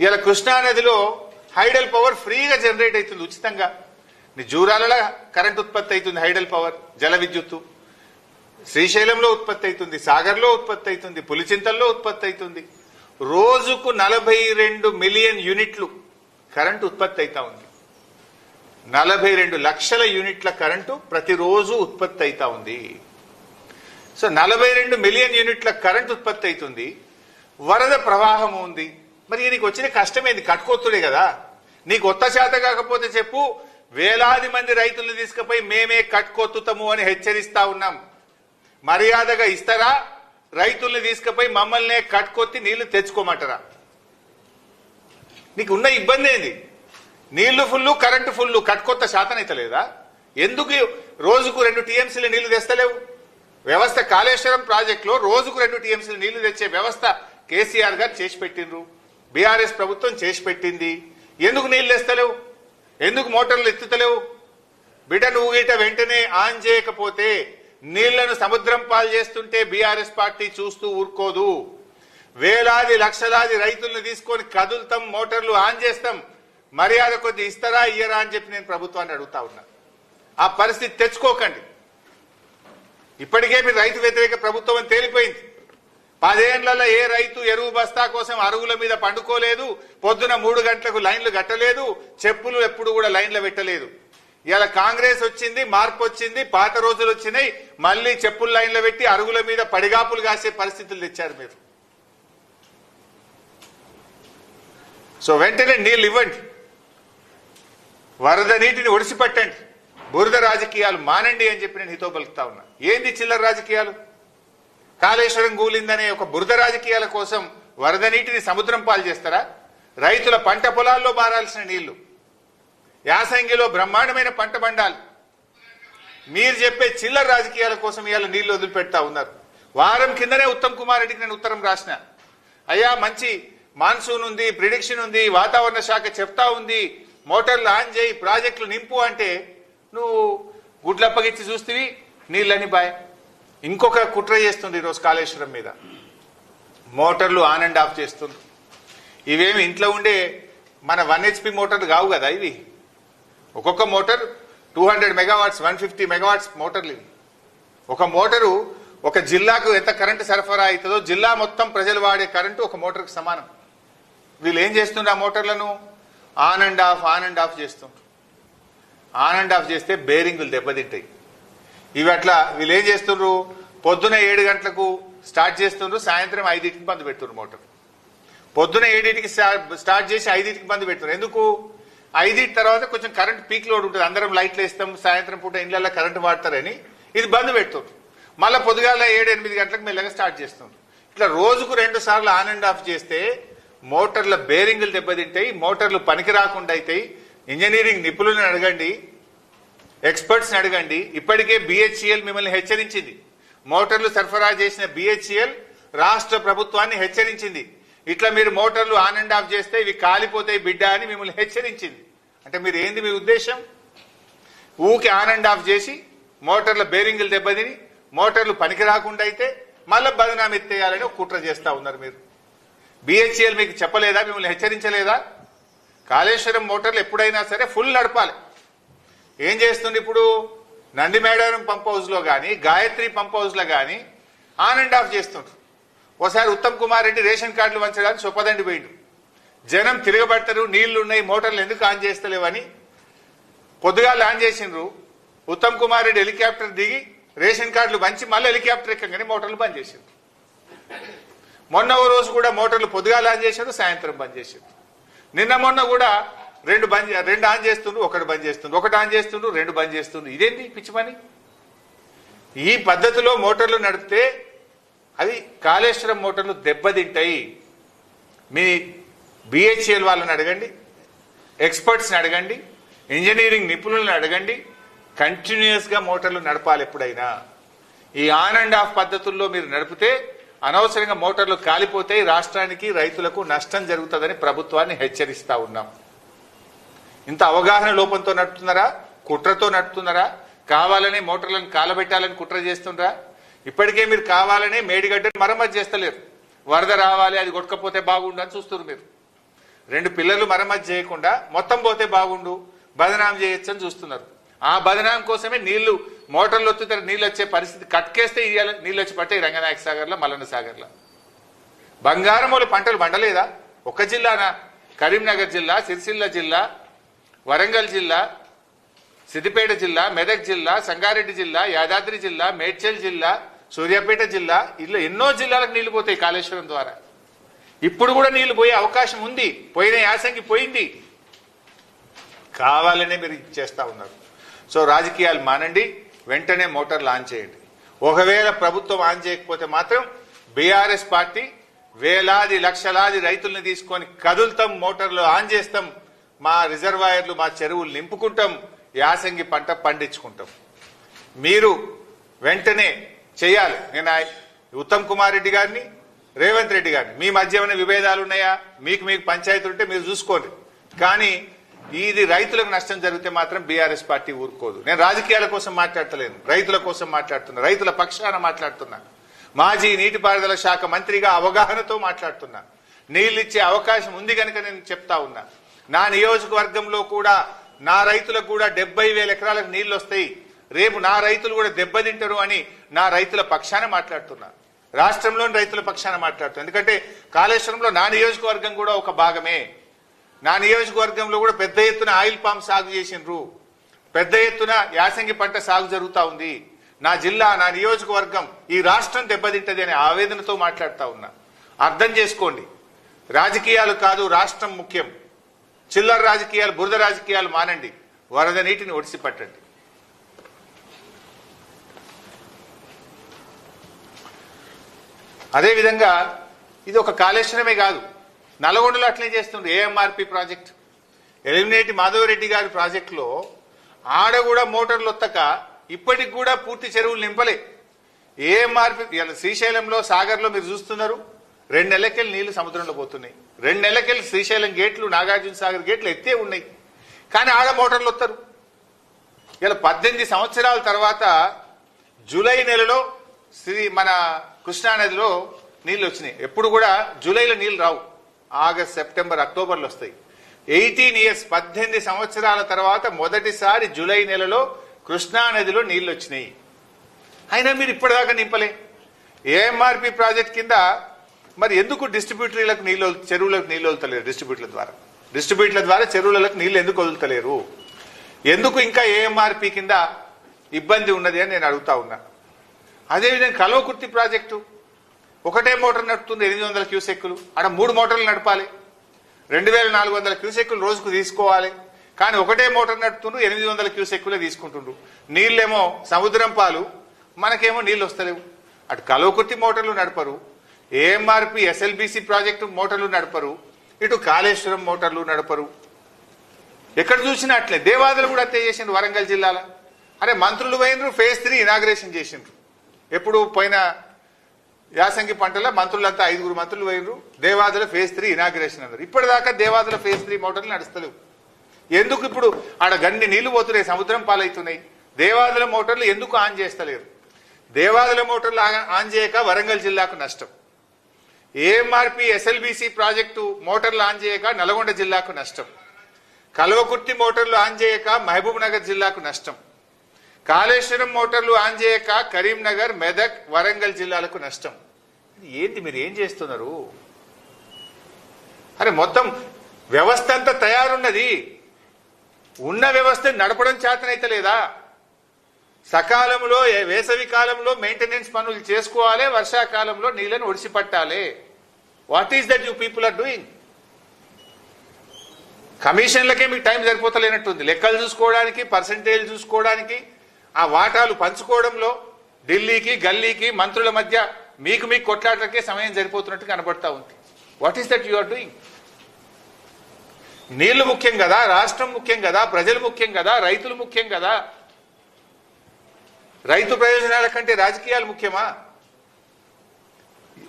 ఇలా కృష్ణానదిలో hydel power ఫ్రీగా జనరేట్ అవుతుంది ఉచితంగా. జూరాలలో కరెంట్ ఉత్పత్తి అవుతుంది హైడల్ పవర్ జల విద్యుత్తు. శ్రీశైలంలో ఉత్పత్తి అవుతుంది సాగర్లో ఉత్పత్తి అవుతుంది పులిచింతల్లో ఉత్పత్తి అవుతుంది. రోజుకు నలభై రెండు మిలియన్ యూనిట్లు కరెంటు ఉత్పత్తి అవుతా ఉంది. నలభై రెండు లక్షల యూనిట్ల కరెంటు ప్రతిరోజు ఉత్పత్తి అవుతా ఉంది. సో నలభై రెండు మిలియన్ యూనిట్ల కరెంట్ ఉత్పత్తి అవుతుంది. వరద ప్రవాహం ఉంది. మరి నీకు వచ్చిన కష్టమేంది? కట్టుకొత్తుడే కదా. నీకు కొత్త శాత కాకపోతే చెప్పు వేలాది మంది రైతులు తీసుకుపోయి మేమే కట్టుకొత్తుతాము అని హెచ్చరిస్తా ఉన్నాం. మర్యాదగా ఇస్తారా? రైతుల్ని తీసుకుపోయి మమ్మల్నే కట్టుకొత్తి నీళ్ళు తెచ్చుకోమంటారా? నీకు ఉన్న ఇబ్బంది ఏంది? నీళ్ళు ఫుల్లు కరెంటు ఫుల్లు కట్టుకొత్త శాతం అయితే లేదా? ఎందుకు రోజుకు రెండు టీఎంసీలు నీళ్ళు తెస్తలేవు? వ్యవస్థ కాళేశ్వరం ప్రాజెక్టులో రోజుకు రెండు టీఎంసీలు నీళ్ళు తెచ్చే వ్యవస్థ కేసీఆర్ గారు చేసి పెట్టిండ్రు. బీఆర్ఎస్ ప్రభుత్వం చేసి పెట్టింది. ఎందుకు నీళ్ళు వేస్తలేవు? ఎందుకు మోటార్లు ఎత్తుతలేవు? బిడ్డ నువ్వు గిట వెంటనే ఆన్ చేయకపోతే నీళ్ళను సముద్రం పాలు చేస్తుంటే బీఆర్ఎస్ పార్టీ చూస్తూ ఊరుకోదు. వేలాది లక్షలాది రైతులను తీసుకొని కదులుతాం మోటార్లు ఆన్ చేస్తాం. మర్యాద కొద్ది ఇస్తారా ఇయ్యరా అని చెప్పి నేను ప్రభుత్వాన్ని అడుగుతా ఉన్నా. ఆ పరిస్థితి తెచ్చుకోకండి. ఇప్పటికే మీరు రైతు వ్యతిరేక ప్రభుత్వం అని తేలిపోయింది. పదేళ్ళలో ఏ రైతు ఎరువు బస్తా కోసం అరుగుల మీద పండుకోలేదు పొద్దున మూడు గంటలకు లైన్లు కట్టలేదు చెప్పులు ఎప్పుడు కూడా లైన్లు పెట్టలేదు. ఇలా కాంగ్రెస్ వచ్చింది మార్పు వచ్చింది పాత రోజులు వచ్చినాయి మళ్ళీ చెప్పులు లైన్లు పెట్టి అరుగుల మీద పడిగాపులు కాసే పరిస్థితులు తెచ్చారు మీరు. సో వెంటనే నీళ్ళు ఇవ్వండి. వరద నీటిని ఒడిసిపట్టండి. బురద రాజకీయాలు మానండి అని చెప్పి నేను హితో పలుకుతా ఉన్నా. ఏంది చిల్లర రాజకీయాలు? కాళేశ్వరం కూలిందనే ఒక బురద రాజకీయాల కోసం వరద నీటిని సముద్రం పాలు చేస్తారా? రైతుల పంట పొలాల్లో మారాల్సిన నీళ్ళు. యాసంగిలో బ్రహ్మాండమైన పంట పండాలి. మీరు చెప్పే చిల్లర రాజకీయాల కోసం ఇవాళ నీళ్ళు వదిలిపెడతా ఉన్నారు. వారం కిందనే ఉత్తమ్ కుమార్ రెడ్డికి నేను ఉత్తరం రాసిన. అయ్యా మంచి మాన్సూన్ ఉంది ప్రిడిక్షన్ ఉంది వాతావరణ శాఖ చెప్తా ఉంది మోటార్లు ఆన్ చేయి ప్రాజెక్టులు నింపు అంటే నువ్వు గుడ్లప్పగిచ్చి చూస్తేవి నీళ్ళని బాయ్. ఇంకొక కుట్ర చేస్తుంది ఈరోజు కాళేశ్వరం మీద. మోటార్లు ఆన్ అండ్ ఆఫ్ చేస్తుంది ఇవేమి ఇంట్లో ఉండే మన వన్ హెచ్పి మోటార్లు కావు కదా ఇవి? ఒక్కొక్క motor two hundred megawatts one fifty megawatts మోటార్లు ఇవి. ఒక మోటారు ఒక జిల్లాకు ఎంత కరెంటు సరఫరా అవుతుందో జిల్లా మొత్తం ప్రజలు వాడే కరెంటు ఒక మోటార్కి సమానం. వీళ్ళు ఏం చేస్తుండ్రు ఆ మోటార్లను? On and off on and off చేస్తుండ్రు. ఆన్ అండ్ ఆఫ్ చేస్తే బేరింగులు దెబ్బతింటాయి. ఇవి అట్లా వీళ్ళు ఏం చేస్తుండ్రు? పొద్దున ఏడు గంటలకు స్టార్ట్ చేస్తుండ్రు సాయంత్రం ఐదింటికి బంద్ పెడుతుండ్రు మోటార్. పొద్దున ఏడింటికి స్టార్ట్ చేసి ఐదింటికి బంద్ పెడుతున్నారు ఎందుకు? ఐదింటి తర్వాత కొంచెం కరెంట్ పీక్ లోడ్ ఉంటుంది. అందరం లైట్లు వేస్తాం సాయంత్రం పూట ఇండ్లలో కరెంట్ వాడతారని ఇది బంద్ పెడుతుండ్రు. మళ్ళీ పొద్దుగాల ఏడు ఎనిమిది గంటలకు మెల్లగా స్టార్ట్ చేస్తుండ్రు. ఇట్లా రోజుకు రెండు సార్లు ఆన్ అండ్ ఆఫ్ చేస్తే మోటార్ల బేరింగులు దెబ్బతింటాయి మోటార్లు పనికి రాకుండా అవుతాయి ఇంజనీరింగ్ నిపుణులను అడగండి ఎక్స్పర్ట్స్ని అడగండి. ఇప్పటికే బిహెచ్ఈఎల్ మిమ్మల్ని హెచ్చరించింది. మోటార్లు సరఫరా చేసిన బిహెచ్ఈఎల్ రాష్ట్ర ప్రభుత్వాన్ని హెచ్చరించింది. ఇట్లా మీరు మోటార్లు ఆన్ అండ్ ఆఫ్ చేస్తే ఇవి కాలిపోతాయి బిడ్డ అని మిమ్మల్ని హెచ్చరించింది. అంటే మీరు ఏంది మీ ఉద్దేశం? ఊకి ఆన్ అండ్ ఆఫ్ చేసి మోటార్ల బేరింగ్లు దెబ్బతిని మోటార్లు పనికి రాకుండా అయితే మళ్ళీ బదనాం ఎత్తేయాలని కుట్ర చేస్తా ఉన్నారు మీరు. బిహెచ్ఎల్ మీకు చెప్పలేదా? మిమ్మల్ని హెచ్చరించలేదా? కాళేశ్వరం మోటార్లు ఎప్పుడైనా సరే ఫుల్ నడపాలి. ఏం చేస్తుంది ఇప్పుడు? నంది మేడారం పంప్ హౌస్లో కానీ గాయత్రి పంప్ హౌస్లో కానీ ఆన్ అండ్ ఆఫ్ చేస్తుండ్రు ఒకసారి ఉత్తమ్ కుమార్ రెడ్డి రేషన్ కార్డులు వంచడానికి చొప్పదండి పోయిండు. జనం తిరగబడతారు నీళ్ళు ఉన్నాయి మోటార్లు ఎందుకు ఆన్ చేస్తలేవని పొద్దుగా ఆన్ చేసిండ్రు. ఉత్తమ్ కుమార్ రెడ్డి హెలికాప్టర్ దిగి రేషన్ కార్డులు పంచి మళ్ళీ హెలికాప్టర్ ఎక్కగానే మోటార్లు బంద్ చేసిండ్రు. మొన్న ఓ రోజు కూడా మోటార్లు పొద్దుగా ఆన్ చేశారు సాయంత్రం బంద్ చేశారు నిన్న మొన్న కూడా రెండు బంద్ చే- రెండు ఆన్ చేస్తుండ్రు ఒకటి బంద్ చేస్తుండ్రు ఒకటి ఆన్ చేస్తుండ్రు రెండు బంద్ చేస్తుండ్రు. ఇదేంటి పిచ్చి పని? ఈ పద్ధతిలో మోటార్లు నడిపితే అవి కాళేశ్వరం మోటార్లు దెబ్బతింటాయి. మీ బిహెచ్ఎల్ వాళ్ళని అడగండి ఎక్స్పర్ట్స్ని అడగండి ఇంజనీరింగ్ నిపుణులను అడగండి కంటిన్యూస్గా మోటార్లు నడపాలి ఎప్పుడైనా. ఈ ఆన్ అండ్ ఆఫ్ పద్ధతుల్లో మీరు నడిపితే అనవసరంగా మోటార్లు కాలిపోతాయి రాష్ట్రానికి రైతులకు నష్టం జరుగుతుందని ప్రభుత్వాన్ని హెచ్చరిస్తా ఉన్నాం. ఇంత అవగాహన లోపంతో నడుపుతున్నారా? కుట్రతో నడుపుతున్నారా? కావాలని మోటార్లను కాలబెట్టాలని కుట్ర చేస్తుండ్రా? ఇప్పటికే మీరు కావాలని మేడిగడ్డని మరమ్మతు చేస్తలేరు. వరద రావాలి అది కొట్టకపోతే బాగుండు అని చూస్తున్నారు మీరు. రెండు పిల్లలు మరమ్మతు చేయకుండా మొత్తం పోతే బాగుండు బదనాం చేయొచ్చు అని చూస్తున్నారు. ఆ బదనాం కోసమే నీళ్ళు మోటార్లు వస్తుంటారు నీళ్ళు వచ్చే పరిస్థితి కట్కేస్తే ఇవాళ నీళ్ళు వచ్చి పట్టాయి రంగనాయక సాగర్లో మల్లన్న సాగర్లో. బంగారం పంటలు పండలేదా? ఒక జిల్లానా? కరీంనగర్ జిల్లా సిరిసిల్ల జిల్లా వరంగల్ జిల్లా సిద్దిపేట జిల్లా మెదక్ జిల్లా సంగారెడ్డి జిల్లా యాదాద్రి జిల్లా మేడ్చల్ జిల్లా సూర్యాపేట జిల్లా ఇలా ఎన్నో జిల్లాలకు నీళ్ళు పోతాయి కాళేశ్వరం ద్వారా. ఇప్పుడు కూడా నీళ్ళు పోయే అవకాశం ఉంది. పోయిన యాసంగి పోయింది. కావాలనే మీరు చేస్తా ఉన్నారు. సో రాజకీయాలు మానండి. వెంటనే మోటార్ లాంచ్ చేయండి. ఒకవేళ ప్రభుత్వం ఆన్ చేయకపోతే మాత్రం బీఆర్ఎస్ పార్టీ వేలాది లక్షలాది రైతుల్ని తీసుకొని కదులుతాం మోటార్లు ఆన్ చేస్తాం. మా రిజర్వాయర్లు మా చెరువులు నింపుకుంటాం యాసంగి పంట పండించుకుంటాం. మీరు వెంటనే చేయాలి. నేను ఉత్తమ్ కుమార్ రెడ్డి గారిని రేవంత్ రెడ్డి గారిని. మీ మధ్య ఏమైనా విభేదాలు ఉన్నాయా? మీకు మీకు పంచాయతీ ఉంటే మీరు చూసుకోండి. కానీ ఇది రైతులకు నష్టం జరిగితే మాత్రం బీఆర్ఎస్ పార్టీ ఊరుకోదు. నేను రాజకీయాల కోసం మాట్లాడతలేను. రైతుల కోసం మాట్లాడుతున్నా. రైతుల పక్షాన మాట్లాడుతున్నా. మాజీ నీటిపారుదల శాఖ మంత్రిగా అవగాహనతో మాట్లాడుతున్నా. నీళ్ళు ఇచ్చే అవకాశం ఉంది కనుక నేను చెప్తా ఉన్నా. నా నియోజకవర్గంలో కూడా నా రైతులకు కూడా డెబ్బై వేల ఎకరాలకు నీళ్ళు వస్తాయి. రేపు నా రైతులు కూడా దెబ్బతింటారు అని నా రైతుల పక్షాన మాట్లాడుతున్నా. రాష్ట్రంలోని రైతుల పక్షాన మాట్లాడుతున్నా. ఎందుకంటే కాళేశ్వరంలో నా నియోజకవర్గం కూడా ఒక భాగమే. నా నియోజకవర్గంలో కూడా పెద్ద ఎత్తున ఆయిల్ పామ్ సాగు చేసిండ్రు పెద్ద ఎత్తున యాసంగి పంట సాగు జరుగుతూ ఉంది. నా జిల్లా నా నియోజకవర్గం ఈ రాష్ట్రం దెబ్బతింటది అనే ఆవేదనతో మాట్లాడుతూ ఉన్నా. అర్థం చేసుకోండి. రాజకీయాలు కాదు రాష్ట్రం ముఖ్యం. చిల్లర రాజకీయాలు బురద రాజకీయాలు మానండి. వరద నీటిని ఒడిసి పట్టండి అదేవిధంగా ఇది ఒక కాళేశ్వరమే కాదు. నల్గొండలో అట్లే చేస్తుంది ఏఎంఆర్పి ప్రాజెక్ట్. ఎలిమినేటి మాధవరెడ్డి గారి ప్రాజెక్టులో ఆడ కూడా మోటార్లు వత్తక ఇప్పటికి కూడా పూర్తి చెరువులు నింపలే. ఏఎంఆర్పి శ్రీశైలంలో సాగర్లో మీరు చూస్తున్నారు. రెండు నెలకెళ్ళి నీళ్ళు సముద్రంలో పోతున్నాయి. రెండు నెలకెళ్ళి శ్రీశైలం గేట్లు నాగార్జున సాగర్ గేట్లు ఎత్తే ఉన్నాయి. కానీ ఆడ మోటార్లు వస్తారు ఇలా పద్దెనిమిది సంవత్సరాల తర్వాత జూలై నెలలో శ్రీ మన కృష్ణానదిలో నీళ్ళు వచ్చినాయి. ఎప్పుడు కూడా జూలైలో నీళ్ళు రావు. ఆగస్ట్ సెప్టెంబర్ అక్టోబర్లో వస్తాయి. ఎయిటీన్ ఇయర్స్ పద్దెనిమిది సంవత్సరాల తర్వాత మొదటిసారి జూలై నెలలో కృష్ణానదిలో నీళ్ళు వచ్చినాయి. అయినా మీరు ఇప్పటిదాకా నింపలే. ఏఎంఆర్పి ప్రాజెక్ట్ కింద మరి ఎందుకు డిస్ట్రిబ్యూటరీలకు నీళ్ళు చెరువులకు నీళ్ళు వదులుతలేరు డిస్ట్రిబ్యూటర్ల ద్వారా? డిస్ట్రిబ్యూటర్ల ద్వారా చెరువులకు నీళ్ళు ఎందుకు వదులుతలేరు? ఎందుకు ఇంకా ఏఎంఆర్పి కింద ఇబ్బంది ఉన్నది అని నేను అడుగుతా ఉన్నా. అదేవిధంగా కలవకుర్తి ప్రాజెక్టు ఒకటే మోటార్ నడుపుతుంది ఎనిమిది వందల క్యూసెక్కులు. అక్కడ మూడు మోటార్లు నడపాలి. రెండు వేల నాలుగు వందల క్యూసెక్కులు రోజుకు తీసుకోవాలి. కానీ ఒకటే మోటార్ నడుపుతుండ్రు ఎనిమిది వందల క్యూసెక్కులే తీసుకుంటుండ్రు. నీళ్ళేమో సముద్రం పాలు మనకేమో నీళ్ళు వస్తలేవు. అటు కలవకుర్తి మోటార్లు నడపరు ఏఎంఆర్పి ఎస్ఎల్బిసి ప్రాజెక్టు మోటార్లు నడపరు. ఇటు కాళేశ్వరం మోటార్లు నడపరు. ఎక్కడ చూసినా అట్లే. దేవాదులు కూడా అట్లే చేసిండ్రు వరంగల్ జిల్లాలో. అరే మంత్రులు పోయినరు ఫేజ్ త్రీ ఇనాగ్రేషన్ చేసిండ్రు. ఎప్పుడు పోయిన యాసంగి పంటల మంత్రులంతా ఐదుగురు మంత్రులు పోయినరు దేవాదుల ఫేజ్ త్రీ ఇనాగ్రేషన్ అన్నారు. ఇప్పటిదాకా దేవాదుల ఫేజ్ త్రీ మోటార్లు నడుస్తలేవు. ఎందుకు ఇప్పుడు ఆడ గన్ని నీళ్ళు పోతున్నాయి సముద్రం పాలవుతున్నాయి. దేవాదుల మోటార్లు ఎందుకు ఆన్ చేస్తలేరు? దేవాదుల మోటార్లు ఆన్ చేయక వరంగల్ జిల్లాకు నష్టం. ఏఎంఆర్పి ఎస్ఎల్బిసి ప్రాజెక్టు మోటార్లు ఆన్ చేయక నల్గొండ జిల్లాకు నష్టం. కల్వకుర్తి మోటార్లు ఆన్ చేయక మహబూబ్ నగర్ జిల్లాకు నష్టం. కాళేశ్వరం మోటార్లు ఆన్ చేయక కరీంనగర్ మెదక్ వరంగల్ జిల్లాలకు నష్టం. ఏంటి మీరు ఏం చేస్తున్నారు? అరే మొత్తం వ్యవస్థ అంతా తయారున్నది. ఉన్న వ్యవస్థ నడపడం చేతనైతే లేదా? సకాలంలో వేసవి కాలంలో మెయింటెనెన్స్ పనులు చేసుకోవాలి వర్షాకాలంలో నీళ్ళను ఒడిసిపట్టాలి. What is that you people are doing కమిషన్లకే మీకు టైం సరిపోతలేనట్టుంది. లెక్కలు చూసుకోవడానికి పర్సంటేజ్ చూసుకోవడానికి ఆ వాటాలు పంచుకోవడంలో ఢిల్లీకి గల్లీకి మంత్రుల మధ్య మీకు మీకు కొట్లాటలకే సమయం సరిపోతున్నట్టు కనబడతా ఉంది. What is that you are doing నీళ్ళు ముఖ్యం కదా రాష్ట్రం ముఖ్యం కదా ప్రజలు ముఖ్యం కదా రైతులు ముఖ్యం కదా. రైతు ప్రయోజనాల కంటే రాజకీయాలు ముఖ్యమా?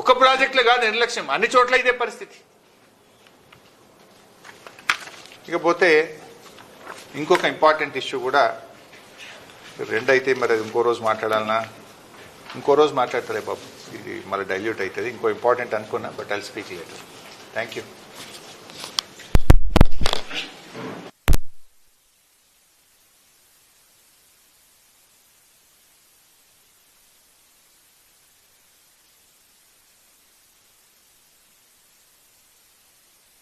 ఒక ప్రాజెక్టులు కాదు నిర్లక్ష్యం అన్ని చోట్ల ఇదే పరిస్థితి. ఇకపోతే ఇంకొక ఇంపార్టెంట్ ఇష్యూ కూడా రెండైతే మరి అది ఇంకో రోజు మాట్లాడాలన్నా ఇంకో రోజు మాట్లాడతారే బాబు. ఇది మళ్ళీ డైల్యూట్ అవుతుంది. ఇంకో ఇంపార్టెంట్ అనుకున్నా but I speak later thank you